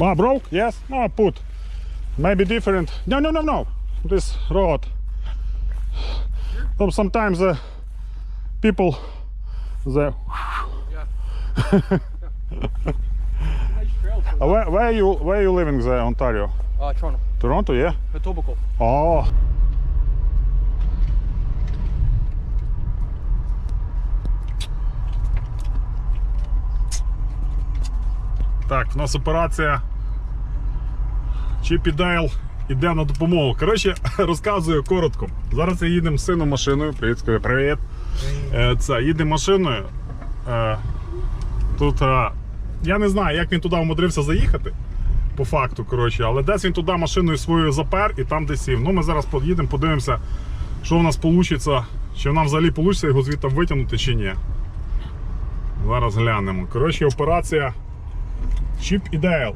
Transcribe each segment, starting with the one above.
Ah, broke? Yes? No, put. Maybe different. No, no, no, no. This road. So sometimes the people, the Nice trail. Uh, where, where you where you living there, Ontario? Uh, Toronto. Toronto, yeah. Etobicoke. Oh. Так, у нас операція Чіп і Дейл іде на допомогу. Коротше, розказую коротко. Зараз я їдемо з сином машиною. Привіт, скажи, привіт. Е, Це їде машиною. Е, Тут е, я не знаю, як він туди умудрився заїхати. По факту, коротше, але десь він туди машиною своєю запер і там десь сів. Ну, ми зараз поїдемо, подивимося, що в нас вийде, чи нам взагалі вийде його звідти витягнути чи ні. Зараз глянемо. Коротше, операція Чіп і Дейл.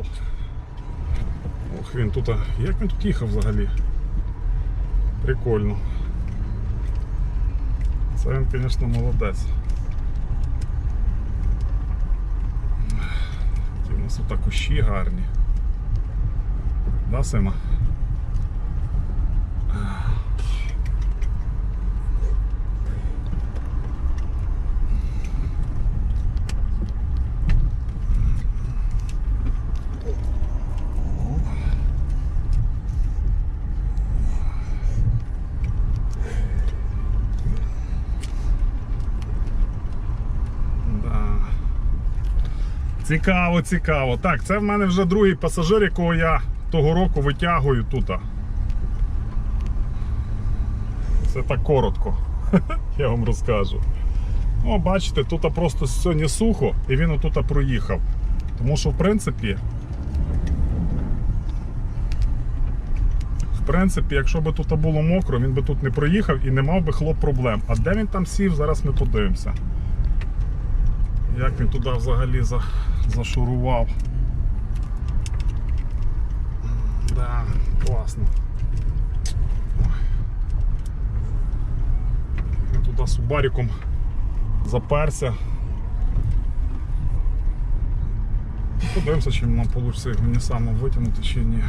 Ох, він тут. Як він тут їхав взагалі? Прикольно. Це він, звісно, молодець. У нас отак кущі гарні. Да, сина? Да. Цікаво, цікаво. Так, це в мене вже другий пасажир, якого я того року витягую тут. Це так коротко. Я вам розкажу. О, бачите, тут просто сьогодні сухо і він отут проїхав. Тому що, в принципі, в принципі, якщо б тут було мокро, він би тут не проїхав і не мав би хлоп проблем. А де він там сів, зараз ми подивимося. Як він туди взагалі за, зашурував. Да, класно. Він туди субариком заперся. Подивимося, чи нам вийде його не саме витягнути чи ні.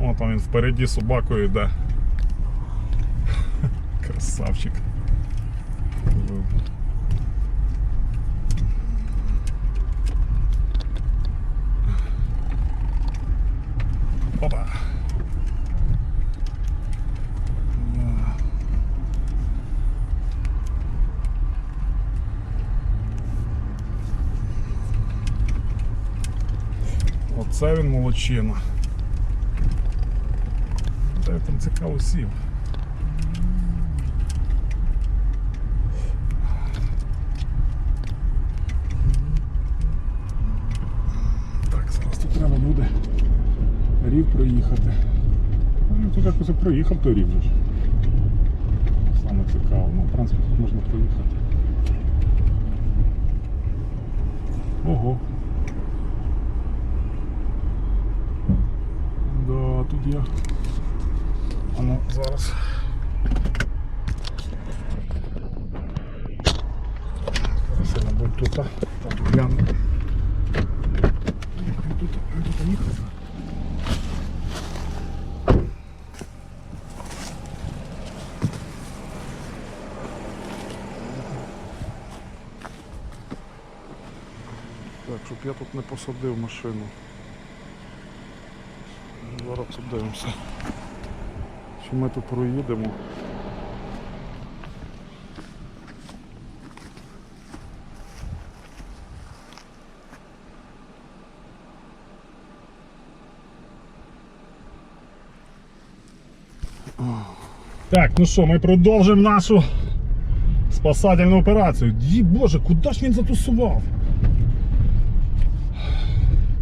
О, там він впереді собакою йде. Красавчик. Опа. Да. Оце він молодчина. Де там цікаво сів. Так, зараз тут треба буде рів проїхати. Ну, тут якось проїхав той рів же. Саме цікаво. Ну, тут можна проїхати. Ого. Да, тут я. А ну. Зараз я, мабуть, тут. а, Так, гляну. Як він тут, він тут їхав? Так, щоб я тут не посадив машину. Зараз подивимося. Чи ми тут проїдемо? Так, ну що, ми продовжимо нашу спасательну операцію. Ді Боже, куди ж він затусував?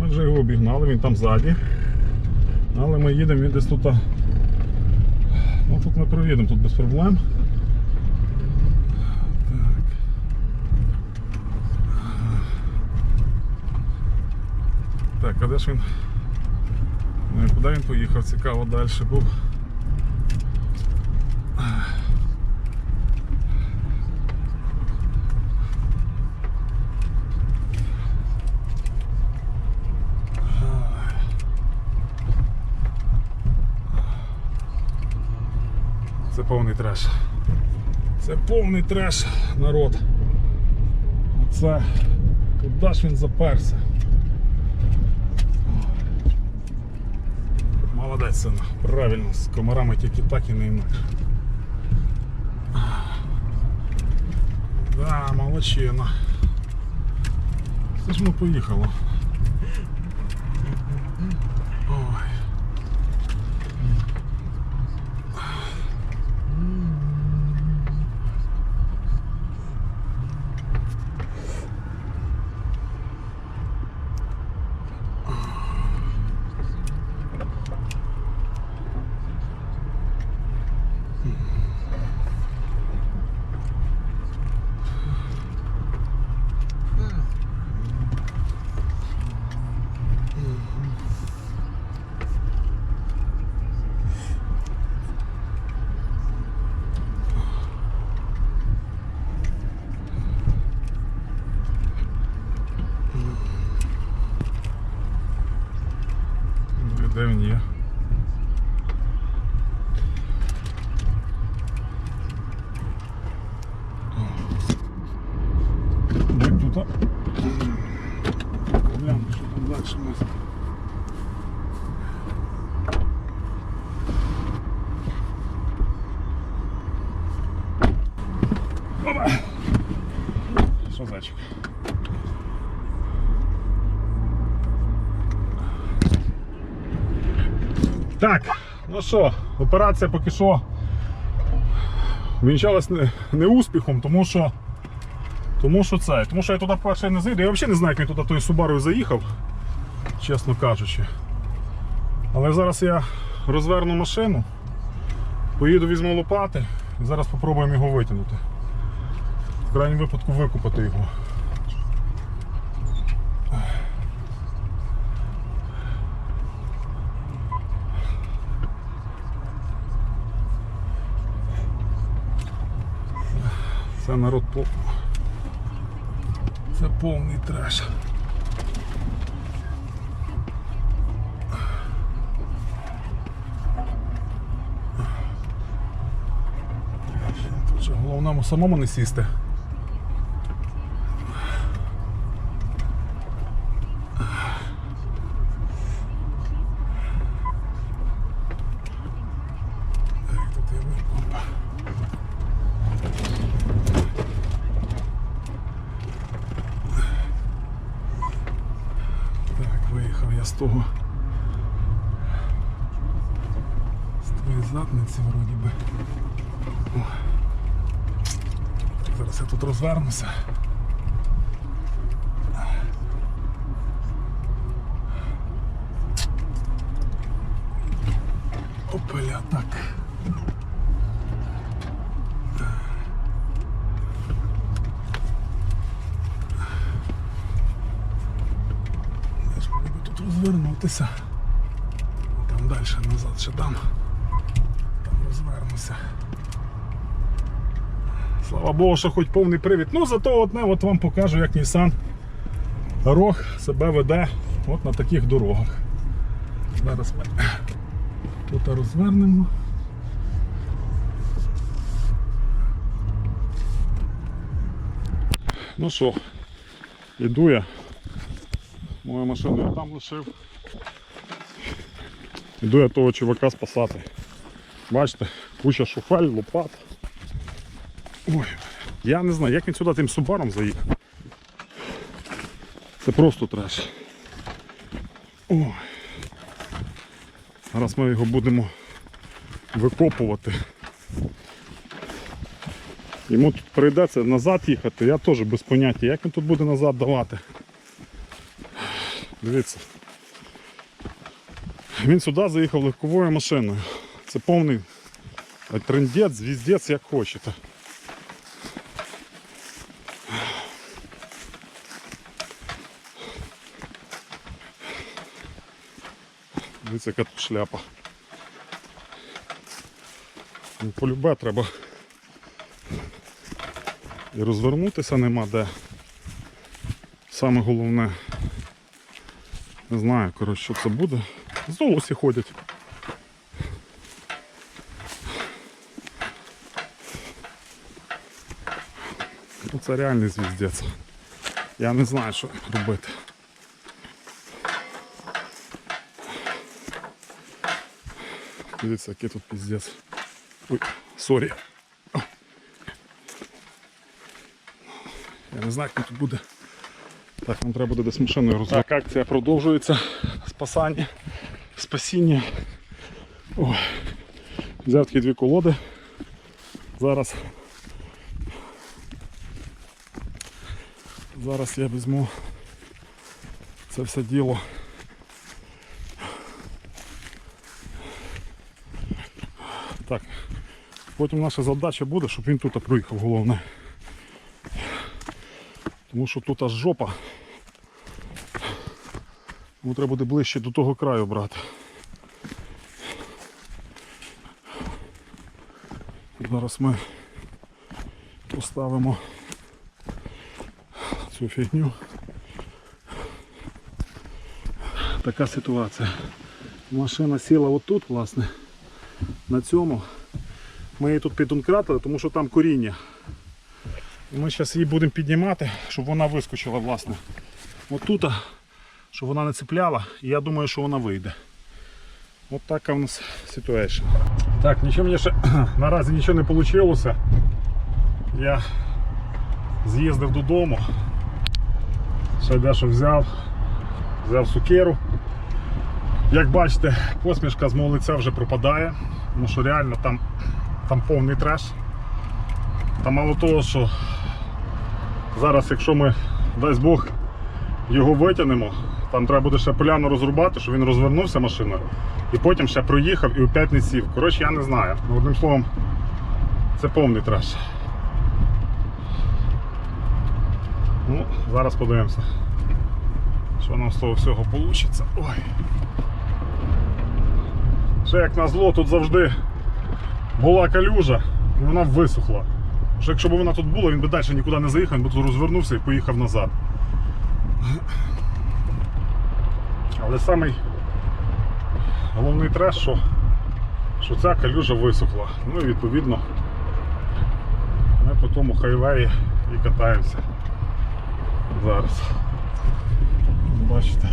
Ми вже його обігнали, він там ззаді. Але ми їдемо, він десь тут. Ну тут ми проїдемо, тут без проблем. Так. Так, а де ж він? Ну і куди він поїхав? Цікаво далі був. Повний треш. Це повний треш, народ. Оце. Куди ж він заперся? Молодець, сина. Правильно, з комарами тільки так і не інакше. Да, молодчина. Це ж ми поїхало. Ой. Де він є? Як тут? а? Глянь, що там далі у нас. Опа! Що зайчик? Так, ну що, операція поки що вінчалась не, не успіхом, тому що. Тому що це. Тому що я туди перше не зайду. Я взагалі не знаю, як він туди тою Субарою заїхав, чесно кажучи. Але зараз я розверну машину, поїду візьму лопати і зараз спробуємо його витягнути. В крайньому випадку викупати його. Народ по. Це повний треш. Головному самому не сісти. Так, тут я вийду. Опа. Так, виїхав я з того. З твоєї задниці вроді би. О. Зараз я тут розвернуся. Опеля, так. Я ж мені би тут розвернутися. Там ще дам. Там розвернуся. Слава Богу, що хоч повний привід. Ну зато одне от вам покажу, як Nissan Рог себе веде от на таких дорогах. Зараз ми тут розвернемо. Ну що, іду я. Мою машину я там лишив. Іду я того чувака спасати. Бачите, куча шуфель, лопат. Ой, я не знаю, як він сюди тим субаром заїхав. Це просто треш. Ой. Зараз ми його будемо викопувати. Йому тут прийдеться назад їхати, я теж без поняття, як він тут буде назад давати. Дивіться. Він сюди заїхав легковою машиною. Це повний трендець, звіздець, як хочете. Дивіться, яка тут шляпа. Ну, полюбе треба. І розвернутися нема де. Саме головне. Не знаю, коротше, що це буде. Золоси ходять. Это ну, реальний звіздець. Я не знаю, что робити. Видите, какие тут піздець. Ой, сори. Я не знаю, як тут буде. Так, нам треба буде десь машиною розвивати. Так, акция продолжается. Спасание. Спасіння. Ой. Взяв такі дві колоди. Зараз. Зараз я візьму це все діло. Так. Потім наша задача буде, щоб він тут проїхав головне. Тому що тут аж жопа. Тому треба буде ближче до того краю брати. Зараз ми поставимо цю фігню. Така ситуація. Машина сіла отут, власне, на цьому. Ми її тут підункратили, тому що там коріння. Ми зараз її будемо піднімати, щоб вона вискочила, власне. Отут, щоб вона не цепляла, і я думаю, що вона вийде. От така у нас ситуація. Так, нічого мені ще наразі нічого не вийшло. Я з'їздив додому. Ще дещо взяв. Взяв сукеру. Як бачите, посмішка з мого лиця вже пропадає, тому що реально там, там повний треш. Та мало того, що зараз, якщо ми, дасть Бог, його витягнемо, там треба буде ще поляну розрубати, щоб він розвернувся машиною і потім ще проїхав і опять не сів. Коротше, я не знаю. Ну, Одним словом, це повний треш. Ну, зараз подивимося, що нам з того всього вийде. Ой. Ще як на зло, тут завжди була калюжа і вона висохла. Що якщо б вона тут була, він би далі нікуди не заїхав, він би тут розвернувся і поїхав назад. Але самий головний треш, що, що ця калюжа висохла. Ну і відповідно ми по тому хайвеї і катаємося зараз. Бачите.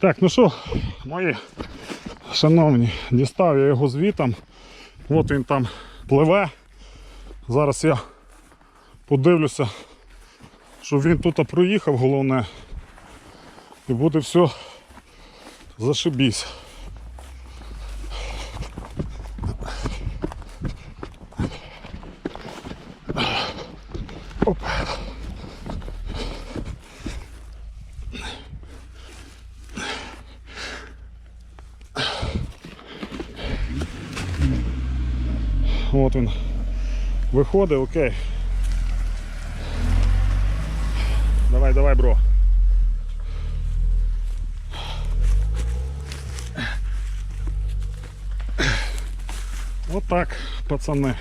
Так, ну що, мої шановні, дістав я його звітом. От він там пливе. Зараз я подивлюся, щоб він тут проїхав, головне. І буде все зашибісь. Виходить, окей. Давай, давай, бро. От так, пацани.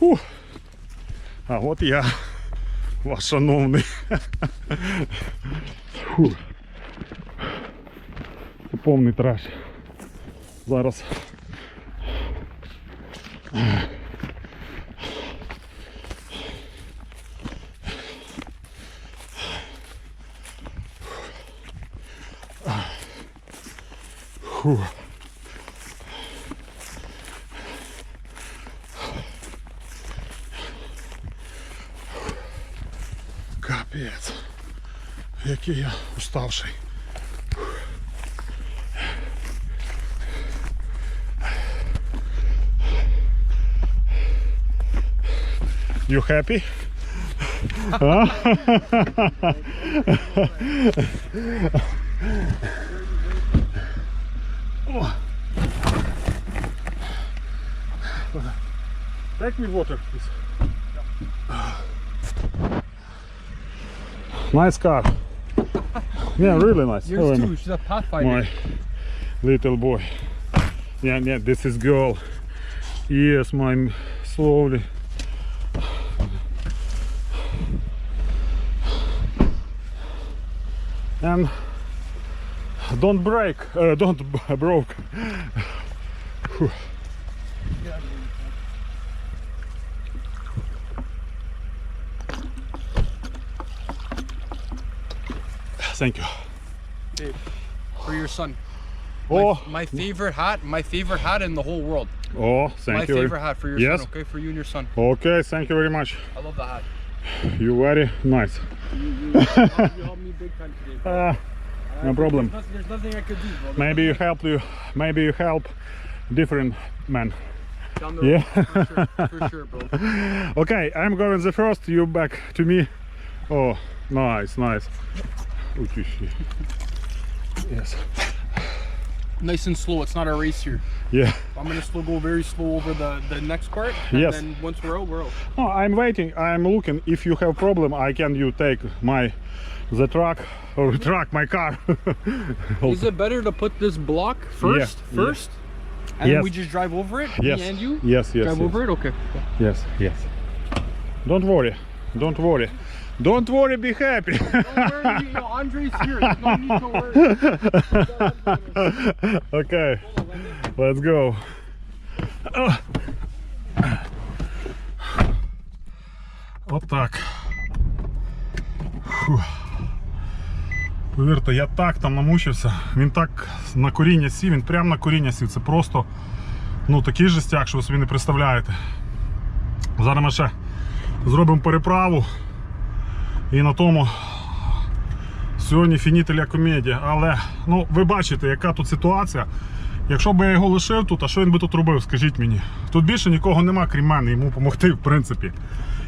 Ух. А от я, ваш шановний. Фу. Повний траш. Зараз. Фу. Капець. Який я уставший. You happy? Take me water, please. Nice car. Yeah, really nice. Yours Oh, too. She's a pathfinder. my little boy. Yeah, yeah, this is girl. Yes, my slowly. And don't break, uh, don't broke. Thank you. Babe, for your son. Oh, My favorite hat. My favorite hat in the whole world. oh, thank my you. very- favorite hat for your Yes. son. Okay, for you and your son. Okay, thank you very much. I love the hat. You very nice. You me big time today. Uh, no problem. There's, there's nothing I could do. Maybe you help you. Maybe you help different men. yeah. For sure, for sure, bro. okay, I'm going the first. You back to me. Oh, nice, nice. yes. Nice and slow. It's not a race here. Yeah. I'm gonna slow go very slow over the the next part. And Yes. then once we're out, we're out. No, I'm waiting. I'm looking. If you have problem, I can you take my the truck or truck my car. Is it better to put this block first? yeah. First? And Yes. we just drive over it? yes. And you? Yes. Yes. drive yes. over it? Okay. Yes. Yes. Don't worry. Don't worry. Don't worry. Be happy. Don't worry, you know, Andre's here. There's no need to worry. okay. Let's go. Отак. Фух. Повірте, я так там намучився. Він так на коріння сів, він прямо на коріння сів. Це просто ну, такий жестяк, що ви собі не представляєте. Зараз ми ще зробимо переправу. І на тому сьогодні фінітеля комедія. Але ну, ви бачите, яка тут ситуація. Якщо б я його лишив тут, а що він би тут робив, скажіть мені. Тут більше нікого нема, крім мене, йому допомогти, в принципі.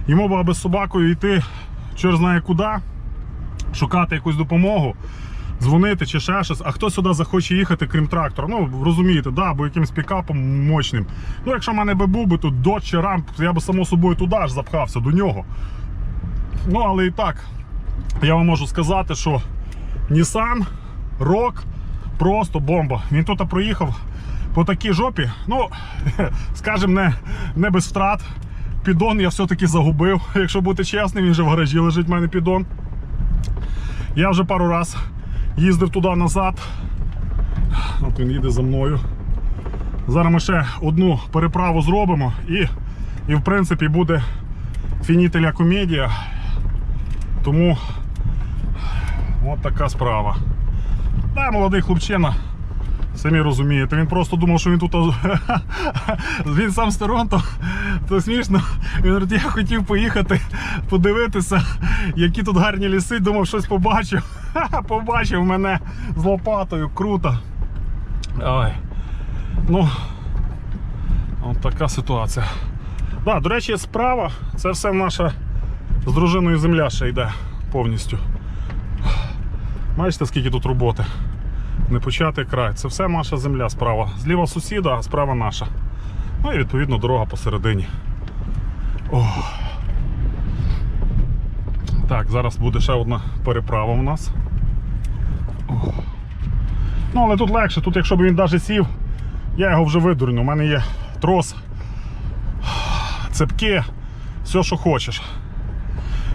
Йому б аби з собакою йти, чор знає куди, шукати якусь допомогу, дзвонити чи ще щось. А хто сюди захоче їхати, крім трактора? Ну, розумієте, да, або якимсь пікапом мощним. Ну, якщо в мене би був би тут дот чи рамп, я би само собою туди ж запхався до нього. Ну, але і так, я вам можу сказати, що Nissan Rock просто бомба. Він тут проїхав по такій жопі. Ну, скажімо, не, не без втрат. Піддон я все-таки загубив. Якщо бути чесним, він вже в гаражі лежить в мене піддон. Я вже пару раз їздив туди назад. От він їде за мною. Зараз ми ще одну переправу зробимо і, і в принципі буде фінітеля комедія. Тому от така справа. Та молодий хлопчина. Самі розумієте, він просто думав, що він тут він сам з Торонто, то смішно. Він говорить, я хотів поїхати подивитися, які тут гарні ліси, думав, щось побачив. Побачив мене з лопатою, круто. Ой. Ну, от така ситуація. Да, до речі, справа це все наша з дружиною земля ще йде повністю. Бачите, скільки тут роботи. Не початий край. Це все наша земля справа. Зліва сусіда, а справа наша. Ну і відповідно дорога посередині. О. Так, зараз буде ще одна переправа у нас. О. Ну, але тут легше, тут якщо б він навіть сів, я його вже видурню. У мене є трос, цепки, все, що хочеш.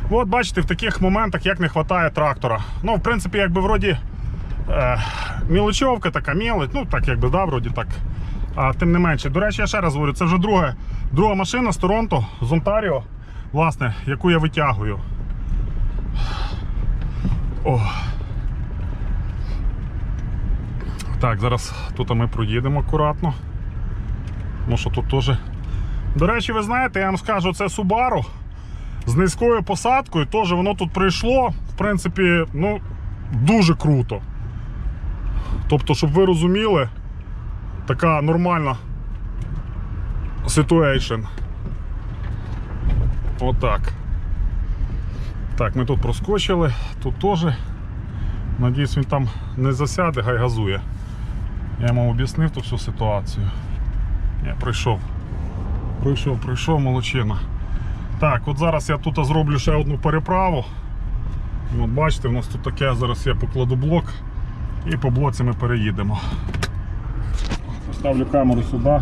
От бачите, в таких моментах як не вистачає трактора. Ну, в принципі, якби вроді е, мілочовка така мілоч, ну так якби, да, вроді так. А тим не менше. До речі, я ще раз говорю, це вже друга, друга машина з Торонто, з Онтаріо, власне, яку я витягую. О. Так, зараз тут ми проїдемо акуратно. Тому що тут теж. До речі, ви знаєте, я вам скажу, це Subaru з низькою посадкою, теж воно тут прийшло, в принципі, ну, дуже круто. Тобто, щоб ви розуміли, така нормальна ситуейшн. Отак. Так, ми тут проскочили, тут теж. Надіюсь, він там не засяде, хай газує. Я йому об'яснив ту всю ситуацію. Я пройшов. Пройшов, пройшов, молодчина. Так, от зараз я тут зроблю ще одну переправу. От бачите, у нас тут таке, зараз я покладу блок і по блоці ми переїдемо. Поставлю камеру сюди.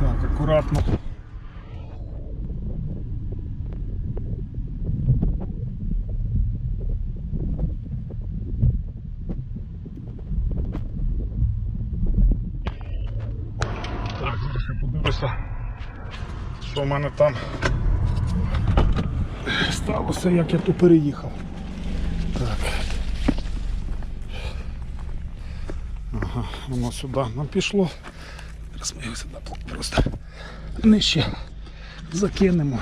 Так, акуратно. Так, зараз я подивлюся, що в мене там сталося, як я тут переїхав. Так. Ага, воно сюди нам пішло. Зараз ми його сюди просто нижче закинемо.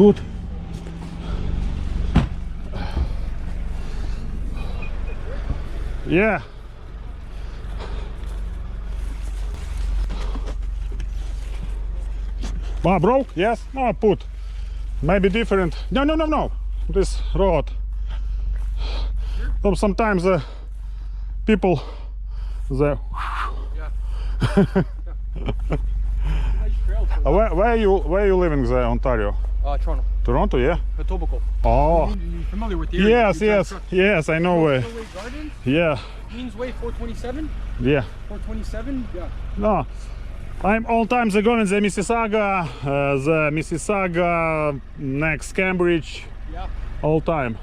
Good. Yeah. Ah, bro? Yes? No, put. Maybe different. No, no, no, no. This road. So sometimes uh, people, the Nice trail. too. uh, where, where you where are you living there, Ontario? Uh, Toronto. Toronto, yeah. Etobicoke. Oh, You familiar with the area? yes, You yes, yes. I know where. Queensway Gardens, Yeah, Queensway 427, yeah. 427. Yeah. No, I'm all times ago in the Mississauga, uh, the Mississauga next Cambridge, Yeah. all time.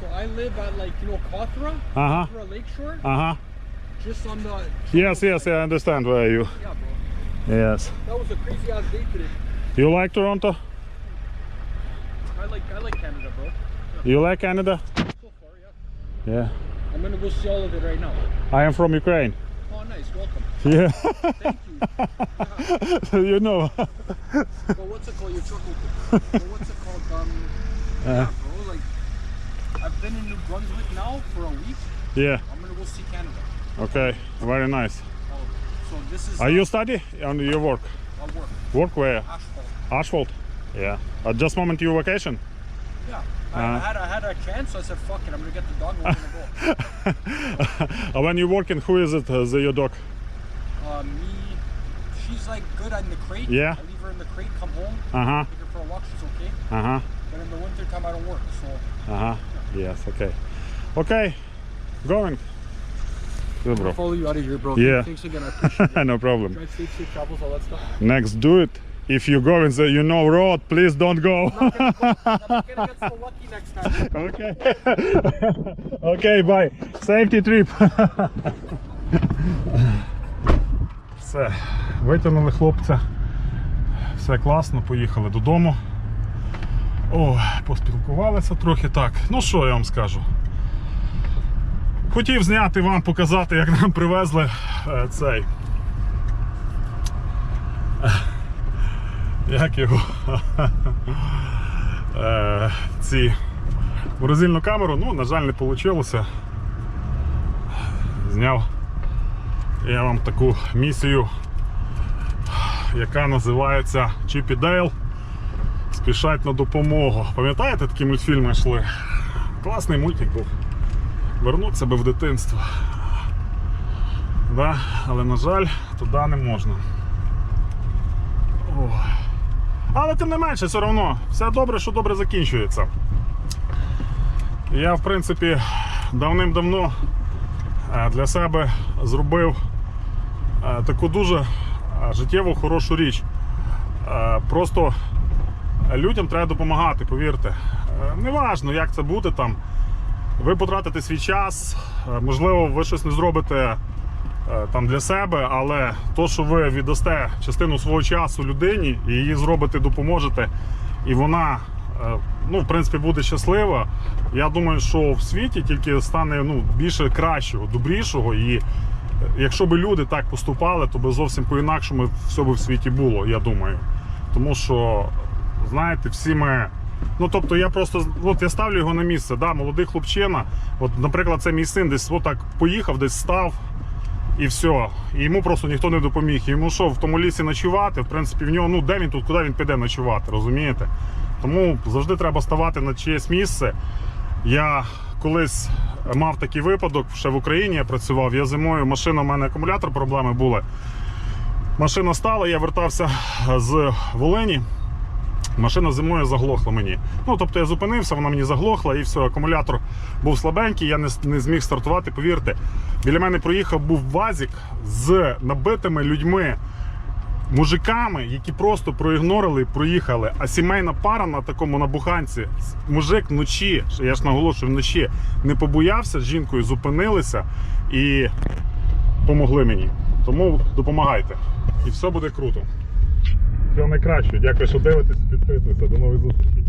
So I live at like you know Cawthra, Uh huh. Cawthra Lakeshore, Uh huh. just on the. Yes, yes, I understand where you. Yeah, bro. Yes. That was a crazy ass day today. You like Toronto? I like I like Canada, bro. You like Canada? So far, yeah. Yeah. I'm gonna go see all of it right now. I am from Ukraine. Oh, nice. Welcome. Yeah. Thank you. you know. But what's it called? Your open. but what's it called? Um, Uh, yeah, bro. Like, I've been in New Brunswick now for a week. yeah. I'm gonna go see Canada. Okay. Very nice. Oh, so this is. Are you study on your work? uh, work? Work where? Asphalt. Asphalt. Yeah. At just moment you vacation. Yeah. I, Uh. I had I had a chance, so I said, "Fuck it, I'm gonna get the dog. and We're gonna go." Uh, when you working, who is it? Is it? Uh, the, your dog? Uh, me, she's like good in the crate. Yeah. I leave her in the crate, come home, Uh huh. take her for a walk. She's okay. Uh huh. But in the winter time, I don't work. So Uh huh. Yes. Okay. Okay. Going. Good, bro. follow you out of here, bro. Yeah. Thanks again. I appreciate it. no problem. Drive safe, safe travels, all that stuff. Next, do it. If you go in the you know road, please don't go. Okay. okay, bye. Safety trip. Все, витягнули хлопця. Все класно, поїхали додому. О, поспілкувалися трохи так. Ну що я вам скажу? Хотів зняти вам, показати, як нам привезли е, цей. Як його? Е, ці морозильну камеру, ну, на жаль, не вийшло. Зняв я вам таку місію, яка називається Чіп і Дейл спішать на допомогу. Пам'ятаєте, такі мультфільми йшли? Класний мультик був. Вернутися би в дитинство. Да? Але, на жаль, туди не можна. Але тим не менше, все одно, все добре, що добре закінчується. Я, в принципі, давним-давно е, для себе зробив е, таку дуже е, життєву хорошу річ. Просто людям треба допомагати, повірте. Неважно, як це буде там. Ви потратите свій час, можливо, ви щось не зробите там для себе, але то, що ви віддасте частину свого часу людині і її зробите, допоможете, і вона, е, ну, в принципі, буде щаслива. Я думаю, що в світі тільки стане ну, більше кращого, добрішого. І е, якщо б люди так поступали, то би зовсім по-інакшому все би в світі було, я думаю. Тому що, знаєте, всі ми. Ну, тобто я просто от я ставлю його на місце. Да, молодий хлопчина. От, наприклад, це мій син десь отак поїхав, десь став і все. І йому просто ніхто не допоміг. Йому що, в тому лісі ночувати, в принципі, в нього, ну де він тут, куди він піде ночувати, розумієте? Тому завжди треба ставати на чиєсь місце. Я колись мав такий випадок, ще в Україні я працював. Я зимою машина, у мене акумулятор, проблеми були. Машина стала, я вертався з Волині. Машина зимою заглохла мені. Ну, тобто я зупинився, вона мені заглохла і все, акумулятор був слабенький, я не, не зміг стартувати. Повірте, біля мене проїхав був вазик з набитими людьми, мужиками, які просто проігнорили і проїхали. А сімейна пара на такому набуханці, мужик вночі, я ж наголошую, вночі не побоявся з жінкою, зупинилися і помогли мені. Тому допомагайте. І все буде круто. Всього найкраще. Дякую, що дивитесь, підписуйтесь. До нових зустрічей.